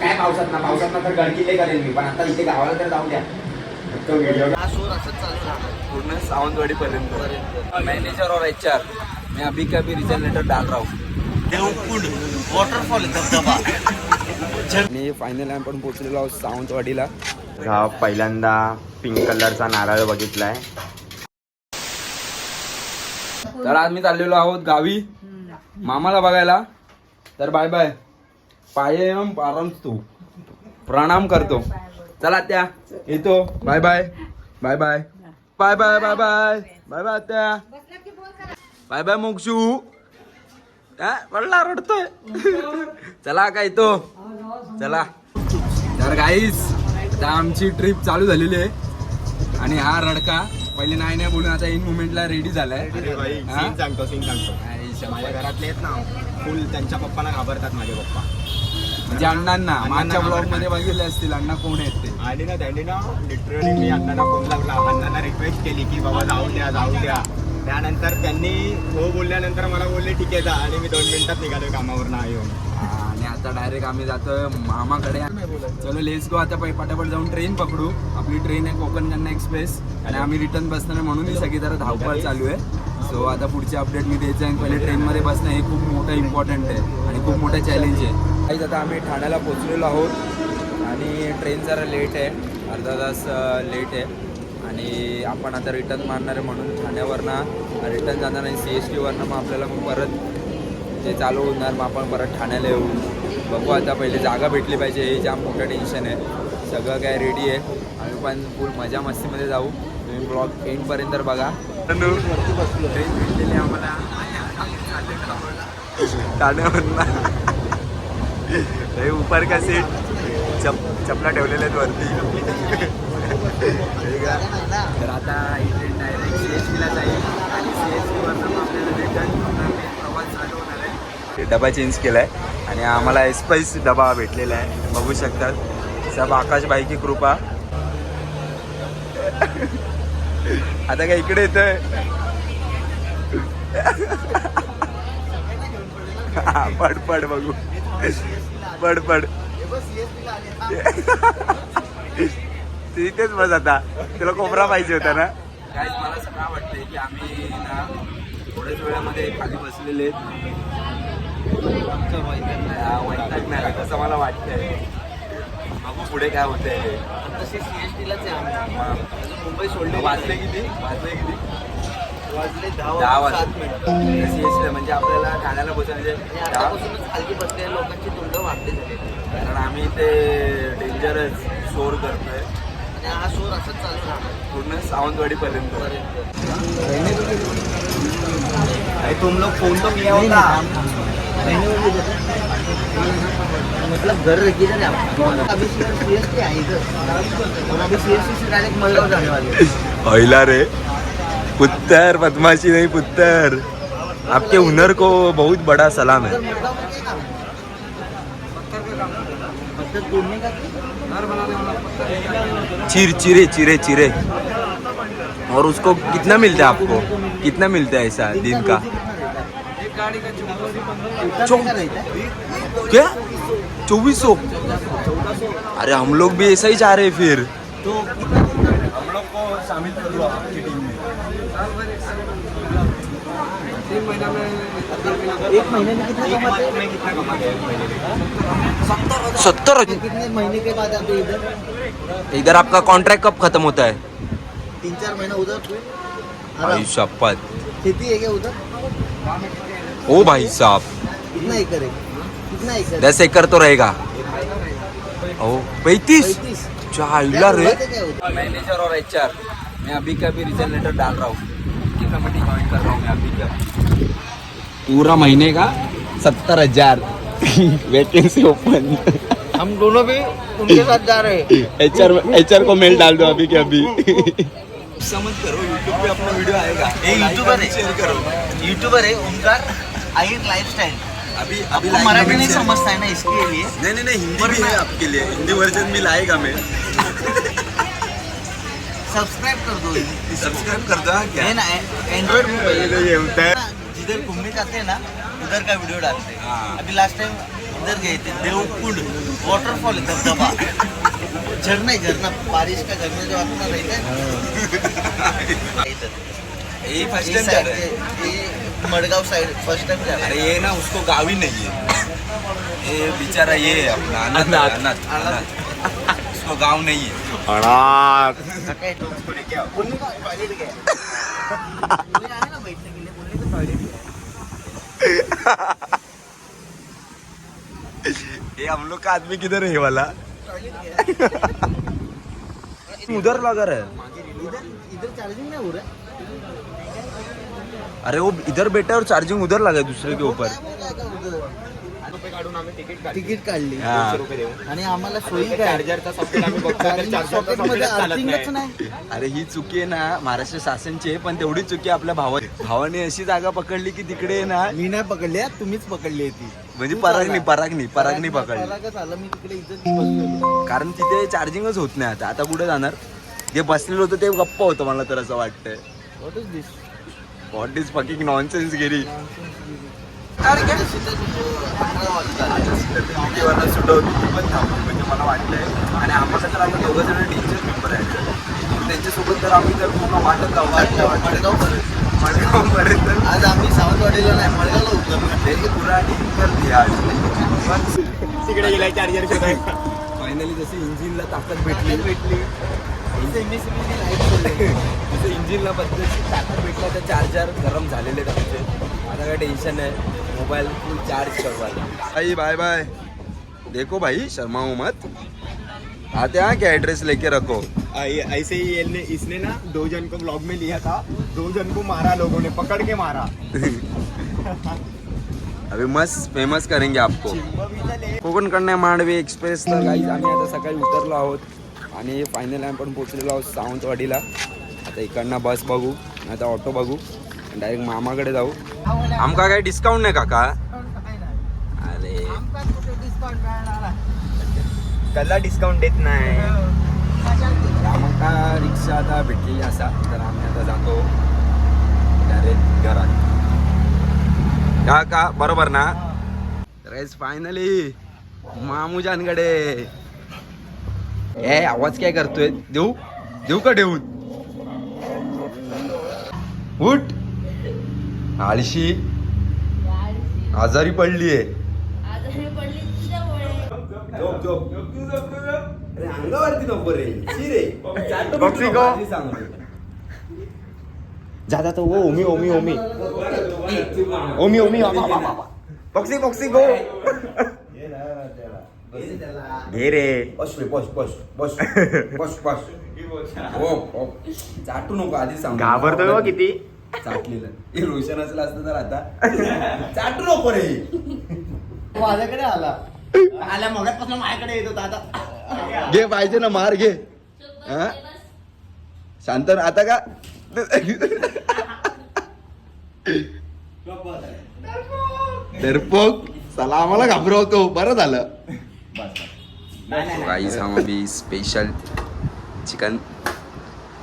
काय पावसात ना पावसात ना तर गडकिल्ले करेन मी पण आता इथे गावाला तर जाऊ द्या. तो व्हिडिओ हा शोर असंच चालू राहणार पूर्ण सावंतवाडी पर्यंत मॅनेजर और एच आर मैं अभी का भी रिजल्ट लेटर डाल रहा. हूँ देवकुंड वॉटरफॉल धबधबा. आणि फायनल आपण पोहोचलेलो आहोत सावंतवाडीला. हा पहिल्यांदा पिंक कलरचा नारळ बघितलाय. तर आज मी चाललेलो आहोत गावी. मामाला बघायला. तर बाय बाय पायम पारम तू प्रणाम करतो. चला त्या येतो. Bye bye bye bye bye bye bye bye bye bye त्या. बाय बाय मोक्षू पडला रडतोय. चला काय येतो? चला. तर गाईस आता आमची ट्रिप चालू झालेली आहे. आणि हा रडका पहिले नाही नाही बोलून आता इन मुमेंटला रेडी झालाय. सांगतो सांगतो. घरातले आहेत ना. फुल त्यांच्या पप्पाला घाबरतात माझे पप्पा. म्हणजे अण्णांना अण्णांना ब्लॉगमध्ये. बघितले असतील अण्णा कोण आहेत ते? आणि ना त्यांनी ना लिटरली मी अण्णांना फोन लावला. अण्णांना रिक्वेस्ट केली की बाबा जाऊ द्या जाऊ द्या. त्यानंतर त्यांनी हो बोलल्यानंतर मला बोलले ठीक आहे जा. आणि मी दोन मिनिटात निघालोय कामावर ना येऊन. आणि आता डायरेक्ट आम्ही जातोय मामाकडे. चलो लेस गो आता पटापट जाऊन ट्रेन पकडू. आपली ट्रेन आहे कोकण कन्या एक्सप्रेस आणि आम्ही रिटर्न बसणार म्हणून ही सगळी जरा धावपळ चालू आहे. सो आता पुढची अपडेट मी द्यायचं आहे पहिले ट्रेनमध्ये बसणं हे खूप मोठं इम्पॉर्टंट आहे आणि खूप मोठं चॅलेंज आहे. काहीच आता आम्ही ठाण्याला पोचलेलो आहोत आणि ट्रेन जरा लेट आहे अर्धा तास लेट आहे. आणि आपण आता रिटर्न मारणार आहे म्हणून ठाण्यावरनं. रिटर्न जाणार नाही सी एस टीवरनं मग आपल्याला मग परत ते चालू होणार मग आपण परत ठाण्याला येऊ. बघू आता पहिले जागा भेटली पाहिजे हे जाम मोठं टेन्शन आहे. सगळं काय रेडी आहे. आम्ही पण फुल मजा मस्तीमध्ये जाऊ. तुम्ही ब्लॉग एंडपर्यंत बघा. ट्रेन उपर का सीट चप चपला ठेवलेल्या आहेत वरती. तर आता ही ट्रेन डायरेक्ट सी एस टीला जाईल आणि सी एस टीवरनं मग आपल्याला रिटर्न प्रवास चालू होणार आहे. डबा चेंज केला आहे आणि आम्हाला एस्पाईस डबा भेटलेला आहे. बघू शकतात. सब आकाश बाईकी कृपा. आता काय इकडे येतोय? पड पड बघू. पड पड. तिथेच बस आता. तुला कोपरा पाहिजे होता ना? काय मला सगळं वाटतंय की आम्ही ना थोड्याच वेळामध्ये खाली बसलेले आहेत. आमचं वैताग नाही कसं मला वाटतंय. पुढे काय होतंय? तसे सीएसटीलाच आहे आम्ही. मुंबई सोडली वाजले किती? वाजले किती? वाजले दहा वाजले. सात मिनिट. CST म्हणजे आपल्याला ठाण्याला पोहोचलं म्हणजे आतापासूनच खाली बसलेल्या लोकांची तोंड वाढले झाले कारण आम्ही ते डेंजरस शोर करतोय. आणि हा शोर असंच चालू राहणार. पूर्ण सावंतवाडी पर्यंत. तुम लोग फोन तो किया होता. मतलब घर किधर है आपका अभी सीएसटी है इधर और अभी सीएसटी से डायरेक्ट मलगांव जाने वाले हैं। रे। पुत्तर पद्माशी नहीं पुत्तर। आपके हुनर को बहुत बड़ा सलाम है। है? का चिर चिरे चिरे चिरे। और उसको कितना मिलता है आपको? कितना मिलता है ऐसा दिन का? रहता है? क्या? चौबीस? सौ अरे हम लोग भी ऐसा ही चाह रहे हैं फिर। तो हम लोग को शामिल कर लो आपकी टीम में। एक महीने में कितना कमाते हैं? कितना कमाते हैं? सत्तर कितने महीने के बाद आते इधर? इधर आपका कॉन्ट्रैक्ट कब खत्म होता है? तीन चार महीना उधर भाई। शपथ खेती है क्या उधर? ओ भाई साहब। कितना एकड़ है कितना एकड़ दस एकड़ तो रहेगा. ओ पैंतीस? पैंतीस. रे. मैनेजर और एच आर मैं अभी का भी रिजल्ट लेटर डाल रहा हूँ. की कमेटी ज्वाइन कर रहा हूँ मैं अभी का पूरा महीने का सत्तर हजार. वैकेंसी ओपन हम दोनों भी उनके साथ जा रहे हैं। एच आर एच आर को मेल डाल दो अभी के अभी. समझ करो यूट्यूब पे अपना वीडियो आएगा. ये यूट्यूबर है. शेयर करो. यूट्यूबर है उनका आइट लाइफ स्टाइल अभी अभी मराठी नहीं समझता है ना इसके लिए। नहीं नहीं नहीं हिंदी भी है आपके लिए। हिंदी वर्जन भी लाएगा मैं सब्सक्राइब कर दो। सब्सक्राइब कर दो क्या? है ना एंड्रॉइड मोबाइल ये होता है जिधर घूमने जाते हैं ना उधर का वीडियो डालते हैं। हाँ। अभी लास्ट टाइम इधर गए थे देवकुंड वाटरफॉल धबधबा झरना है झरना बारिश का झरना जो अपना रहता है इधर। ये ये फ़र्स्ट टाइम जा रहे हैं। मडगाव साइड फर्स्ट टाइम जा रहा अरे ये ना उसको गावी नहीं है। ये बेचारा ये है अपना अनाथ अनाथ। अनाथ उसको गांव नहीं है। अनाथ। ये हम लोग का आदमी किधर है ये वाला? उधर लगा रहा है। इधर इधर चार्जिंग नहीं हो रहा है। अरे वो इधर बैठा और चार्जिंग उधर लगा है दूसरे के ऊपर। तिकीट काढली. हा. आणि आम्हाला सोयी काय? अरे ही चुकी आहे ना महाराष्ट्र शासनची आहे पण तेवढी चुकी आपल्या भावा भावाने अशी जागा पकडली की तिकडे ना मी नाही पकडली हा, तुम्हीच पकडली ती. म्हणजे चालला. परागनी परागनी पकडली. कारण तिथे चार्जिंगच होत नाही आता. आता कुठे जाणार? जे बसलेलं होतं ते गप्प होतं मला तर असं वाटतंय. व्हॉट इज फकिंग नॉनसेन्स गिरी सुटवली पण थांबू म्हणजे मला आणि आम्हाला तर दोघं जण टीचर मेंबर आहेत. त्यांच्यासोबत तर आम्ही तर पूर्ण वाटत जाऊ मडगावपर्यंत. मडगावपर्यंत. आज आम्ही सावंतवाडीला नाही मडगावला उतरलो त्याची पुराणी करते आज. तिकडे गेलाय चार्जर शोधायला फायनली जशी इंजिनला ताकद भेटली. भेटली. जसं इंजिनला पद्धतीची ताकद भेटला तर चार्जर गरम झालेले आहेत आमचे. आता काय टेन्शन नाही. मोबाईल फुल चार्ज करवायला. भाई बाय बाय देखो भाई शर्माओ मत. आते यहाँ क्या एड्रेस लेके रखो? ऐसे ही येने इसने ना दो जन को ब्लॉग में लिया था. दो जन को मारा लोगों ने पकड़ के मारा. अभी मस्त फेमस करेंगे आपको. चिंबविला कोकण कन्या मांडवे एक्सप्रेस तर काही आम्ही आता सकाळी उतरलो आहोत. आणि फायनल आम्ही पण पोचलेलो आहोत सावंतवाडीला. आता इकडनं बस बघू आता ऑटो बघू. डायरेक्ट मामाकडे जाऊ. आमका काही डिस्काउंट नाही काका. अरे. कला डिस्काउंट देत नाही. आमका रिक्षा आता भेटलेली असा. तर आम्ही आता जातो. डायरेक्ट घरात. का का बरोबर ना? तर फायनली मामूजानकडे ए आवाज काय करतोय? देऊ? देऊ का ठेवून उठ. आळशी. आजारी पडलीये. पडली आहे झोप अंगावरती नको जाता तो वो Omi Omi. Omi Omi Omi. Boxing boxing go. घे रे बस रे बस बस बस बस. बस हो हो चाटू नको आधी सांग. घाबरतोय हो किती. चाटलेलं. हे रोशन असलं असतं तर आता. चाटू नको रे. माझ्याकडे आला. आला मगापासून माझ्याकडे येत होता आता. घे पाहिजे ना मार घे. हा? शांत. आता का? डरपोक चला आम्हाला घाबरवतो. बरं झालं. गाइस हम अभी स्पेशल चिकन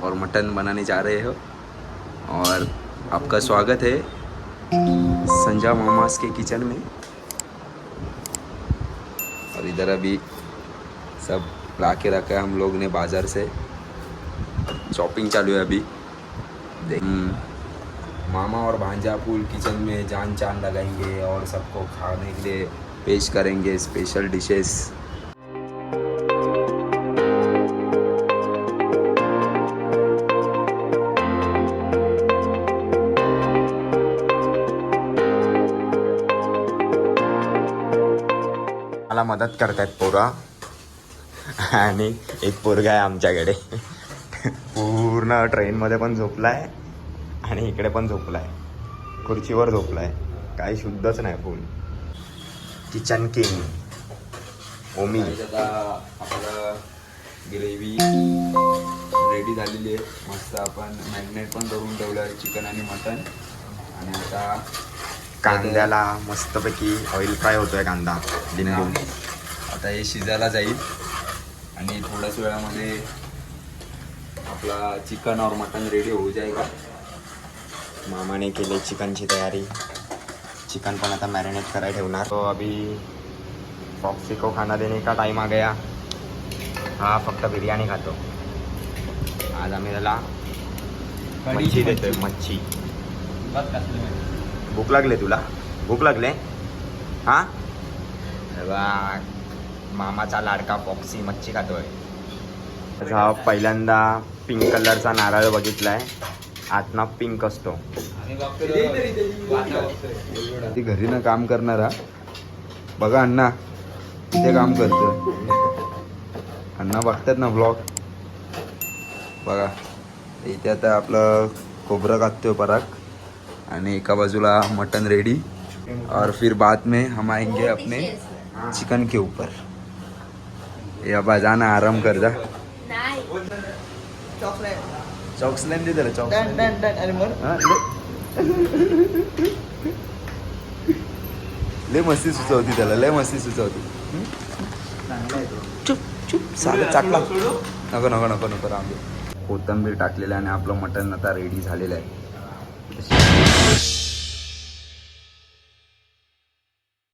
और मटन बनाने जा रहे हो। और आपका स्वागत है संजा मामास के किचन में। और इधर अभी सब ला के रखा है हम लोग ने बाज़ार से। शॉपिंग चालू है अभी। देख। हम्म, मामा और भांजा फूल किचन में जान चान लगाएँगे और सबको खाने के लिए पेश करेंगे स्पेशल डिशेस मला मदत करतायत पोरा. आणि एक पोरगा आहे आमच्याकडे. पूर्ण ट्रेनमध्ये पण झोपलाय आणि इकडे पण झोपलाय. खुर्चीवर झोपलाय. काही शुद्धच नाही फुल किचन किंग ओमी आता आपलं ग्रेव्ही रेडी झालेली आहे. मस्त आपण मॅरिनेट पण करून ठेवलं आहे चिकन आणि मटन आणि आता कांद्याला मस्तपैकी ऑइल फ्राय होतोय कांदा लिंबू आता हे शिजायला जाईल. आणि थोड्याच वेळामध्ये आपला चिकन और मटन रेडी होऊ जाएगा मामाने केली चिकनची तयारी. चिकन पण आता मॅरिनेट करायला ठेवणार. तो अभी फॉक्सी को खाना देने का टाइम आ गया. हा फक्त बिर्याणी खातो. आज आम्ही त्याला मच्छी देतोय मच्छी. भूक लागले तुला? भूक लागले? हा? मामाचा लाडका फॉक्सी मच्छी खातोय. हा पहिल्यांदा पिंक कलरचा नारळ बघितलाय. आतना पिंक असतो. ती घरी ना काम करणारा बघा अण्णा इथे काम करतो अण्णा बघतात ना ब्लॉग बघा इथे आता आपलं खोबरं कापतोय पराग. आणि एका बाजूला मटन रेडी और फिर बाद में हम आएंगे अपने चिकन के ऊपर. या बा जाना आराम कर जा. नाही चॉकलेट चॉक्स नाही दे त्याला चॉक्स डन डन डन अरे मग ले- लय मस्ती सुचवती त्याला लय मस्ती सुचवती चुप चुप साधं चाटला नको नको नको नको राम कोथंबीर टाकलेलं आहे आणि आपलं मटण आता रेडी झालेलं आहे.